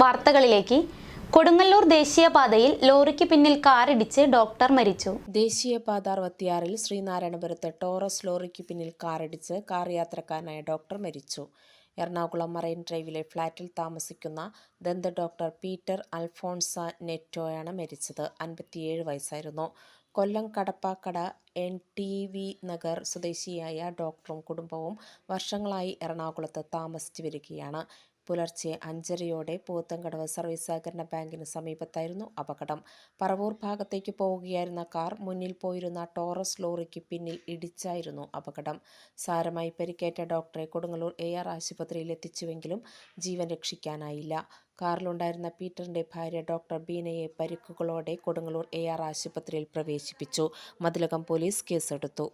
വാർത്തകളിലേക്ക്. കൊടുങ്ങല്ലൂർ ദേശീയപാതയിൽ ലോറിക്ക് പിന്നിൽ കാറിടിച്ച് ഡോക്ടർ മരിച്ചു. ദേശീയപാത അറുപത്തിയാറിൽ ശ്രീനാരായണപുരത്ത് ടോറസ് ലോറിക്ക് പിന്നിൽ കാറിടിച്ച് കാർ യാത്രക്കാരനായ ഡോക്ടർ മരിച്ചു. എറണാകുളം മറൈൻ ഡ്രൈവിലെ ഫ്ളാറ്റിൽ താമസിക്കുന്ന ദന്ത ഡോക്ടർ പീറ്റർ അൽഫോൺസ നെറ്റോയാണ് മരിച്ചത്. അൻപത്തിയേഴ് വയസ്സായിരുന്നു. Kollam Kadappakada N T V Nagar സ്വദേശിയായ ഡോക്ടറും കുടുംബവും വർഷങ്ങളായി എറണാകുളത്ത് താമസിച്ചു വരികയാണ് പുലർച്ചെ അഞ്ചരയോടെ പോത്തങ്കടവ് സർവീസ് സഹകരണ ബാങ്കിന് സമീപത്തായിരുന്നു അപകടം. പറവൂർ ഭാഗത്തേക്ക് പോവുകയായിരുന്ന കാർ മുന്നിൽ പോയിരുന്ന ടോറസ് ലോറിക്ക് പിന്നിൽ ഇടിച്ചായിരുന്നു അപകടം. സാരമായി പരിക്കേറ്റ ഡോക്ടറെ കൊടുങ്ങല്ലൂർ എ ആർ ആശുപത്രിയിൽ എത്തിച്ചുവെങ്കിലും ജീവൻ രക്ഷിക്കാനായില്ല. കാറിലുണ്ടായിരുന്ന പീറ്ററിന്റെ ഭാര്യ ഡോക്ടർ ബീനയെ പരിക്കുകളോടെ കൊടുങ്ങല്ലൂർ എ ആർ ആശുപത്രിയിൽ പ്രവേശിപ്പിച്ചു. മതിലകം പോലീസ് കേസെടുത്തു.